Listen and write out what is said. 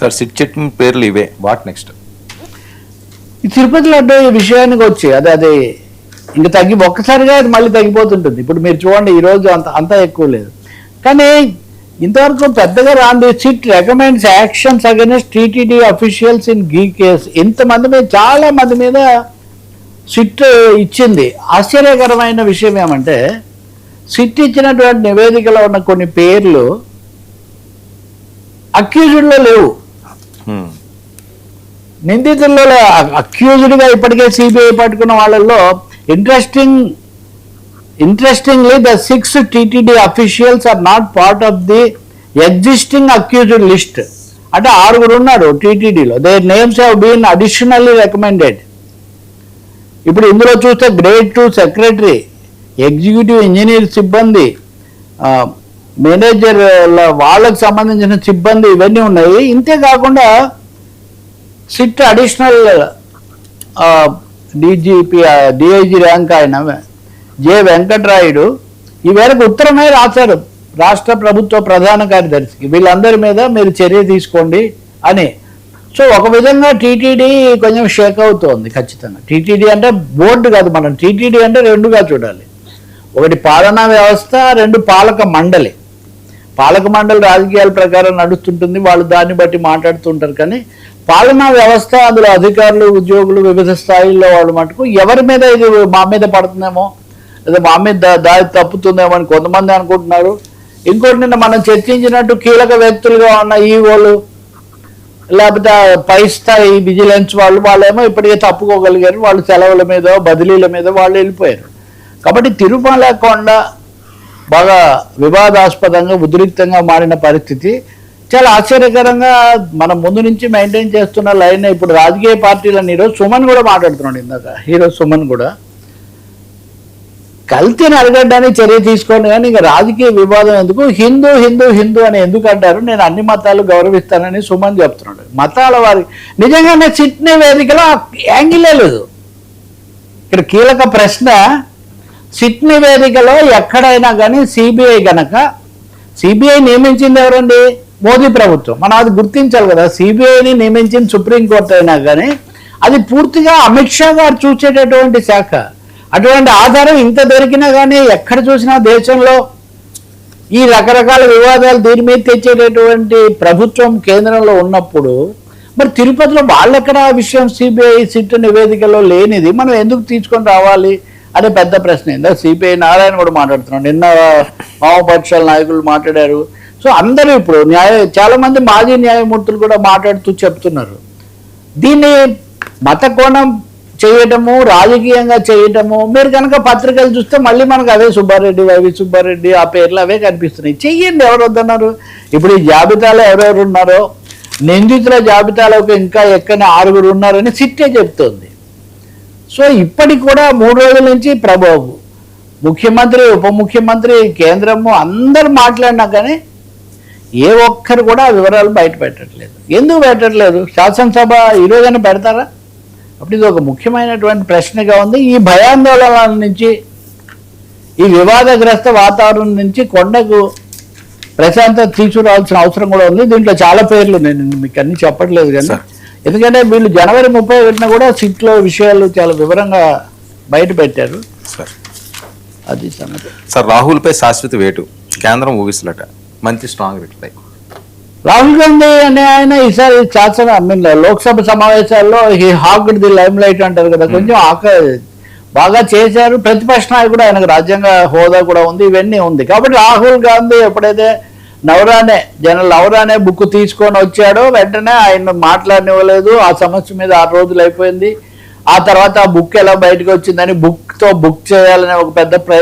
Sir SIT chit పేర్లు ఇవే. What next ఈ తిరుపతి లడ్డు విషయానికి వచ్చి అదే అది ఇంకా తగ్గి ఒక్కసారిగా అది మళ్ళీ తగ్గిపోతుంటుంది. ఇప్పుడు మీరు చూడండి ఈరోజు అంత అంత ఎక్కువ లేదు. కానీ ఇంతవరకు పెద్దగా రాంది SIT recommends actions against TTD officials in ghee case. ఇంతమంది మీద చాలా మంది మీద సిట్ ఇచ్చింది. ఆశ్చర్యకరమైన విషయం ఏమంటే సిట్ ఇచ్చినటువంటి నివేదికలో ఉన్న కొన్ని పేర్లు అక్యూజ్డ్లో లేవు. నిందితుల్లో అక్యూజ్డ్గా ఇప్పటికే సిబిఐ పట్టుకున్న వాళ్ళల్లో interesting interestingly the six TTD officials are not part of the existing accused list అంటే ఆరుగురు ఉన్నారు టీటీడీలో they names have been additionally recommended ఇప్పుడు ఇందులో చూస్తే grade two secretary executive engineer సిబ్బంది మేనేజర్ వాళ్ళకు సంబంధించిన సిబ్బంది ఇవన్నీ ఉన్నాయి. ఇంతే కాకుండా SIT additional DGP DIG rank ఆయన జె వెంకటరాయుడు ఈ మేరకు ఉత్తరమే రాశారు. రాష్ట్ర ప్రభుత్వ ప్రధాన కార్యదర్శికి. వీళ్ళందరి మీద మీరు చర్య తీసుకోండి అని. సో ఒక విధంగా టీటీడీ కొంచెం షేక్ అవుతోంది ఖచ్చితంగా. టీటీడీ అంటే బోర్డు కాదు మనం. టీటీడీ అంటే రెండుగా చూడాలి. ఒకటి పాలనా వ్యవస్థ రెండు పాలక మండలి. పాలక మండలి రాజకీయాల ప్రకారం నడుస్తుంటుంది. వాళ్ళు దాన్ని బట్టి మాట్లాడుతుంటారు. కానీ పాలనా వ్యవస్థ అందులో అధికారులు ఉద్యోగులు వివిధ స్థాయిల్లో వాళ్ళు మటుకు ఎవరి మీద ఇది మా మీద పడుతుందేమో లేదా మా మీద దారి తప్పుతుందేమో అని కొంతమంది అనుకుంటున్నారు. ఇంకోటి నిన్న మనం చర్చించినట్టు కీలక వ్యక్తులుగా ఉన్న ఈవోలు లేకపోతే పై స్థాయి విజిలెన్స్ వాళ్ళు వాళ్ళేమో ఇప్పటికే తప్పుకోగలిగారు. వాళ్ళు సెలవుల మీద బదిలీల మీద వాళ్ళు వెళ్ళిపోయారు. కాబట్టి తిరుమల కొండ బాగా వివాదాస్పదంగా ఉద్రిక్తంగా మారిన పరిస్థితి. చాలా ఆశ్చర్యకరంగా మనం ముందు నుంచి మెయింటైన్ చేస్తున్న లైన్ ఇప్పుడు రాజకీయ పార్టీలను ఈరోజు సుమన్ కూడా మాట్లాడుతున్నాడు ఇందాక. హీరో సుమన్ కూడా. కల్తీని అడగడానికి చర్య తీసుకోండి కానీ ఇంకా రాజకీయ వివాదం ఎందుకు? హిందూ హిందూ హిందూ అని ఎందుకు అంటారు? నేను అన్ని మతాలు గౌరవిస్తానని సుమన్ చెప్తున్నాడు. మతాల వారి నిజంగానే సిట్నీ వేదికలో యాంగిలే లేదు. ఇక్కడ కీలక ప్రశ్న సిట్ నివేదికలో ఎక్కడైనా కానీ సిబిఐ గనక సిబిఐ నియమించింది ఎవరండి? మోదీ ప్రభుత్వం. మనం అది గుర్తించాలి కదా సిబిఐని నియమించింది సుప్రీంకోర్టు అయినా కానీ అది పూర్తిగా అమిత్ షా గారు చూసేటటువంటి శాఖ. అటువంటి ఆధారం ఇంత దొరికినా కానీ ఎక్కడ చూసినా దేశంలో ఈ రకరకాల వివాదాలు దీని మీద తెచ్చేటటువంటి ప్రభుత్వం కేంద్రంలో ఉన్నప్పుడు మరి తిరుపతిలో వాళ్ళెక్కడ ఆ విషయం సిబిఐ సిట్ నివేదికలో లేనిది? మనం ఎందుకు తీసుకొని రావాలి? అదే పెద్ద ప్రశ్న. ఏందా సిపిఐ నారాయణ కూడా మాట్లాడుతున్నాడు. నిన్న వామపక్షాల నాయకులు మాట్లాడారు. సో అందరూ ఇప్పుడు న్యాయ చాలా మంది మాజీ న్యాయమూర్తులు కూడా మాట్లాడుతూ చెప్తున్నారు. దీన్ని మత కోణం చేయటము రాజకీయంగా చేయటము మీరు కనుక పత్రికలు చూస్తే మళ్ళీ మనకు అదే సుబ్బారెడ్డి వైవి సుబ్బారెడ్డి ఆ పేర్లు అవే కనిపిస్తున్నాయి. చెయ్యండి ఎవరు వద్దన్నారు? ఇప్పుడు ఈ జాబితాలో ఎవరెవరు ఉన్నారో నిందితుల జాబితాలోకి ఇంకా ఎక్కని ఆరుగురు ఉన్నారని సిట్టే చెప్తోంది. సో ఇప్పటికి కూడా మూడు రోజుల నుంచి ప్రభు ముఖ్యమంత్రి ఉప ముఖ్యమంత్రి కేంద్రము అందరు మాట్లాడినా కానీ ఏ ఒక్కరు కూడా వివరాలు బయట పెట్టట్లేదు. ఎందుకు పెట్టట్లేదు? శాసనసభ ఈరోజైనా పెడతారా? అప్పుడు ఇది ఒక ముఖ్యమైనటువంటి ప్రశ్నగా ఉంది. ఈ భయాందోళనల నుంచి ఈ వివాదగ్రస్త వాతావరణం నుంచి కొండకు ప్రశాంతత తీసుకురావాల్సిన అవసరం కూడా ఉంది. దీంట్లో చాలా పేర్లు నేను మీకు అన్ని చెప్పట్లేదు కానీ ఎందుకంటే వీళ్ళు జనవరి ముప్పై ఒకటిన కూడా సిట్లో విషయాలు చాలా వివరంగా బయట పెట్టారు. సార్. అది సంగతి. సార్ రాహుల్పై శాశ్వత వేటు కేంద్రం ఊగిసలట. మంచి స్ట్రాంగ్ రిప్లై. రాహుల్ గాంధీ అనే ఆయన ఈసారి శాసన ఐ మీన్ లోక్సభ సమావేశాల్లో ఈ హాక్డ్ ది లైమ్ లైట్ అంటారు కదా కొంచెం ఆక బాగా చేశారు. ప్రతిపక్ష నాయకుడు ఆయనకు రాజ్యాంగ హోదా కూడా ఉంది ఇవన్నీ ఉంది. కాబట్టి రాహుల్ గాంధీ ఎప్పుడైతే నవరానే జనరల్ నవరానే బుక్ తీసుకొని వచ్చాడు. వెంటనే ఆయన మాట్లాడనివ్వలేదు. ఆ సమస్య మీద ఆరు రోజులు అయిపోయింది. ఆ తర్వాత ఆ బుక్ ఎలా బయటకు వచ్చిందని బుక్తో బుక్ చేయాలనే ఒక పెద్ద ప్రయత్నం